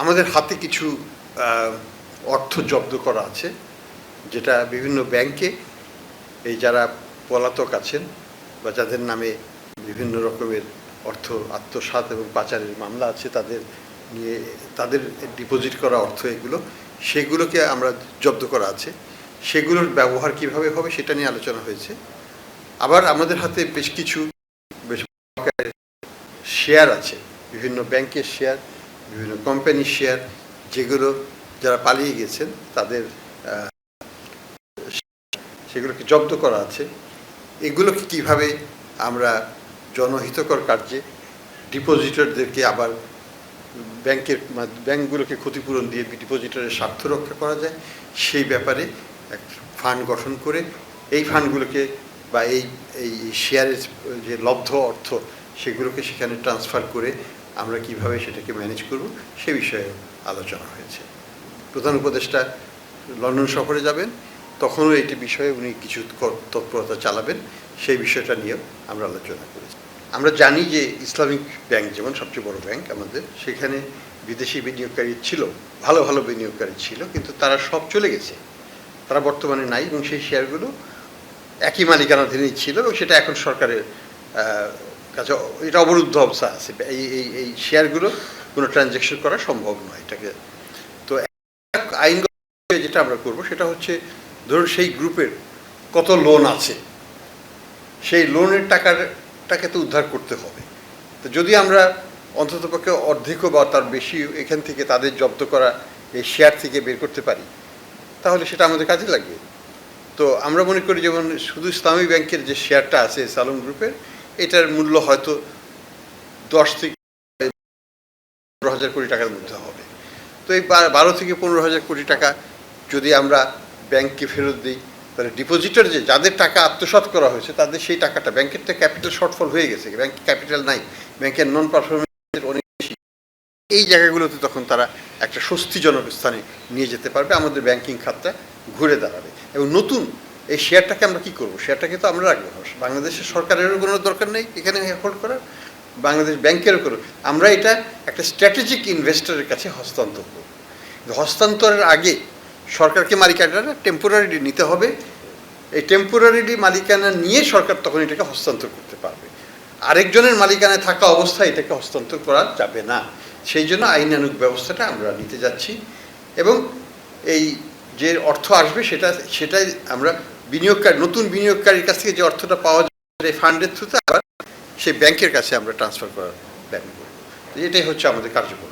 আমাদের হাতে কিছু অর্থ জব্দ করা আছে, যেটা বিভিন্ন ব্যাংকে, এই যারা পলাতক আছেন বা যাদের নামে বিভিন্ন রকমের অর্থ আত্মসাৎ এবং পাচারের মামলা আছে, তাদের নিয়ে, তাদের ডিপোজিট করা অর্থ এগুলো, সেগুলোকে আমরা জব্দ করা আছে। সেগুলোর ব্যবহার কীভাবে হবে সেটা নিয়ে আলোচনা হয়েছে। আবার আমাদের হাতে বেশ কিছু, বেশ শেয়ার আছে, বিভিন্ন ব্যাংকের শেয়ার বিভিন্ন কোম্পানির শেয়ার যেগুলো যারা পালিয়ে গেছেন, তাদের সেগুলোকে জব্দ করা আছে। এগুলোকে কীভাবে আমরা জনহিতকর কার্যে ডিপোজিটরদেরকে আবার ব্যাংকের ব্যাংকগুলোকে ক্ষতিপূরণ দিয়ে ডিপোজিটরের স্বার্থ রক্ষা করা যায়, সেই ব্যাপারে এক ফান্ড গঠন করে এই ফান্ডগুলোকে বা এই এই শেয়ারের যে লব্ধ অর্থ, সেগুলোকে সেখানে ট্রান্সফার করে আমরা কীভাবে সেটাকে ম্যানেজ করব সে বিষয়ে আলোচনা হয়েছে। প্রধান উপদেষ্টা লন্ডন সফরে যাবেন, তখনও এটি বিষয়ে উনি কিছু তৎপরতা চালাবেন, সেই বিষয়টা নিয়েও আমরা আলোচনা করেছি। আমরা জানি যে ইসলামিক ব্যাংক যেমন সবচেয়ে বড় ব্যাংক আমাদের, সেখানে বিদেশি বিনিয়োগকারী ছিল, ভালো ভালো বিনিয়োগকারী ছিল, কিন্তু তারা সব চলে গেছে। তারা বর্তমানে নাই এবং সেই শেয়ারগুলো একই মালিকানাধীনই ছিল এবং সেটা এখন সরকারের কাছে এটা অবরুদ্ধ অবস্থা আছে। এই এই এই শেয়ারগুলো কোনো ট্রানজ্যাকশন করা সম্ভব নয় এটাকে। তো আইনগত যেটা আমরা করব সেটা হচ্ছে, ধরুন সেই গ্রুপের কত লোন আছে, সেই লোনের টাকাটাকে তো উদ্ধার করতে হবে। তো যদি আমরা অন্ততপক্ষে অর্ধেকও বা তার বেশি এখান থেকে তাদের জব্দ করা এই শেয়ার থেকে বের করতে পারি, তাহলে সেটা আমাদের কাজে লাগবে। তো আমরা মনে করি যেমন শুধু ইসলামী ব্যাংকের যে শেয়ারটা আছে, সালম গ্রুপের এটার মূল্য হয়তো দশ থেকে পনেরো হাজার কোটি টাকার মধ্যে হবে। তো এই বারো থেকে পনেরো হাজার কোটি টাকা যদি আমরা ব্যাংককে ফেরত দিই, তাহলে ডিপোজিটর যে যাদের টাকা আত্মসাৎ করা হয়েছে, তাদের সেই টাকাটা ব্যাংকের তো ক্যাপিটাল শর্টফল হয়ে গেছে, ব্যাংকে ক্যাপিটাল নাই, ব্যাংকের নন পারফরমেন্সের অনেক বেশি। এই জায়গাগুলোতে তখন তারা একটা স্বস্তিজনক স্থানে নিয়ে যেতে পারবে, আমাদের ব্যাংকিং খাতটা ঘুরে দাঁড়াবে। এবং নতুন এই শেয়ারটাকে আমরা কি করব? শেয়ারটাকে তো আমরা রাখব বাংলাদেশের সরকারেরও কোনো দরকার নেই এখানে হোল্ড করার, বাংলাদেশ ব্যাংকেরও করো আমরা এটা একটা স্ট্র্যাটেজিক ইনভেস্টরের কাছে হস্তান্তর করব। হস্তান্তরের আগে সরকারকে মালিকানাটা টেম্পোরারিলি নিতে হবে। এই টেম্পোরারিলি মালিকানা নিয়ে সরকার তখন এটাকে হস্তান্তর করতে পারবে। আরেকজনের মালিকানায় থাকা অবস্থায় এটাকে হস্তান্তর করা যাবে না। সেই জন্য আইনানুগ ব্যবস্থাটা আমরা নিতে যাচ্ছি। এবং এই যে অর্থ আসবে সেটা, সেটাই আমরা বিনিয়োগকারী, নতুন বিনিয়োগকারীর কাছ থেকে যে অর্থটা পাওয়া যায় ফান্ডের থ্রুতে আবার সেই ব্যাংকের কাছে আমরা ট্রান্সফার করার প্ল্যান করব এটাই হচ্ছে আমাদের কার্যক্রম।